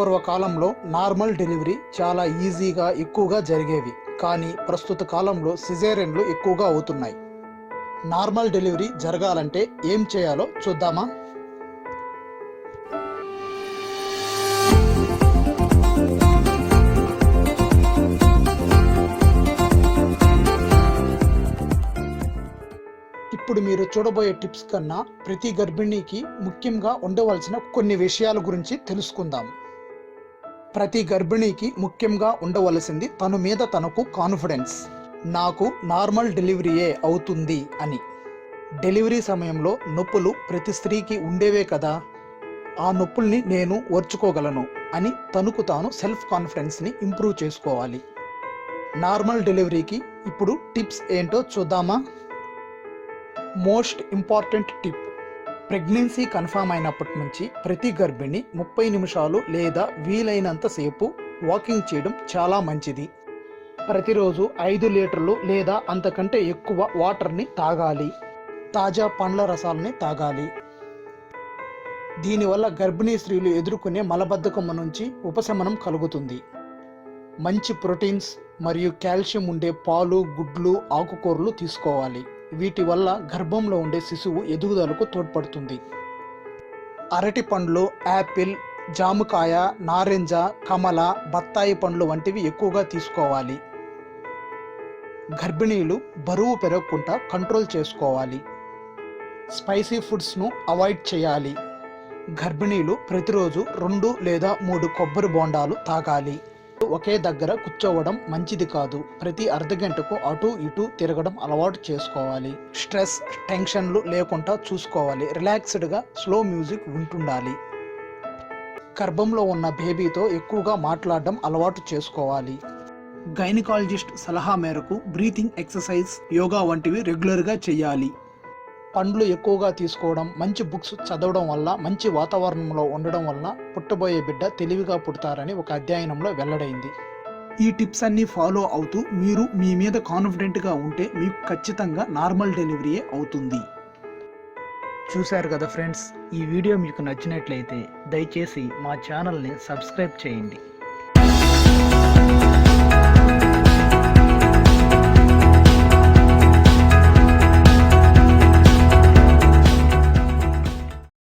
పూర్వకాలంలో normal delivery చాలా ఈజీగా ఎక్కువగా జరిగేవి. కానీ ప్రస్తుత కాలంలో సిజేరియన్లు ఎక్కువగా అవుతున్నాయి. నార్మల్ డెలివరీ జరగాలంటే ఏం చేయాలో చూద్దామా? ఇప్పుడు మీరు చూడబోయే టిప్స్ కన్నా ప్రతి గర్భిణీకి ముఖ్యంగా ఉండవలసిన కొన్ని విషయాల గురించి తెలుసుకుందాం. ప్రతి గర్భిణీకి ముఖ్యంగా ఉండవలసింది తన మీద తనకు కాన్ఫిడెన్స్ నాకు నార్మల్ డెలివరీయే అవుతుంది అని. డెలివరీ సమయంలో నొప్పులు ప్రతి స్త్రీకి ఉండేవే కదా. ఆ నొప్పుల్ని నేను ఓర్చుకోగలను అని తనకు తాను సెల్ఫ్ కాన్ఫిడెన్స్ని ఇంప్రూవ్ చేసుకోవాలి. నార్మల్ డెలివరీకి ఇప్పుడు టిప్స్ ఏంటో చూద్దామా? Most important tip pregnancy confirm అయినప్పటి నుంచి ప్రతి గర్భిణి ముప్పై నిమిషాలు లేదా వీలైనంత సేపు వాకింగ్ చేయడం చాలా మంచిది. ప్రతిరోజు ఐదు లీటర్లు లేదా అంతకంటే ఎక్కువ వాటర్ని తాగాలి. తాజా పండ్ల రసాలని తాగాలి. దీనివల్ల గర్భిణీ స్త్రీలు ఎదుర్కొనే మలబద్ధకం నుంచి ఉపశమనం కలుగుతుంది. మంచి ప్రోటీన్స్ మరియు కాల్షియం ఉండే పాలు గుడ్లు ఆకుకూరలు తీసుకోవాలి. వీటి వల్ల గర్భంలో ఉండే శిశువు ఎదుగుదలకు తోడ్పడుతుంది. అరటి పండ్లు యాపిల్ జామకాయ నారింజ కమల బత్తాయి పండ్లు వంటివి ఎక్కువగా తీసుకోవాలి. గర్భిణీలు బరువు పెరగకుండా కంట్రోల్ చేసుకోవాలి. స్పైసీ ఫుడ్స్ను అవాయిడ్ చేయాలి. గర్భిణీలు ప్రతిరోజు రెండు లేదా మూడు కొబ్బరి బోండాలు తాగాలి. ఒకే దగ్గర కూర్చోవడం మంచిది కాదు. ప్రతి అర్ధ గంటకు అటు ఇటు తిరగడం అలవాటు చేసుకోవాలి. స్ట్రెస్ టెన్షన్లు లేకుండా చూసుకోవాలి. రిలాక్స్డ్గా స్లో మ్యూజిక్ వింటుండాలి. గర్భంలో ఉన్న బేబీతో ఎక్కువగా మాట్లాడడం అలవాటు చేసుకోవాలి. గైనకాలజిస్ట్ సలహా మేరకు బ్రీతింగ్ ఎక్సర్సైజ్ యోగా వంటివి రెగ్యులర్గా చేయాలి. పండ్లు ఎక్కువగా తీసుకోవడం మంచి బుక్స్ చదవడం వల్ల మంచి వాతావరణంలో ఉండడం వల్ల పుట్టబోయే బిడ్డ తెలివిగా పుడతారని ఒక అధ్యయనంలో వెల్లడైంది. ఈ టిప్స్ అన్నీ ఫాలో అవుతూ మీరు మీ మీద కాన్ఫిడెంట్గా ఉంటే మీకు ఖచ్చితంగా నార్మల్ డెలివరీయే అవుతుంది. చూశారు కదా ఫ్రెండ్స్ ఈ వీడియో మీకు నచ్చినట్లయితే దయచేసి మా ఛానల్ని సబ్స్క్రైబ్ చేయండి.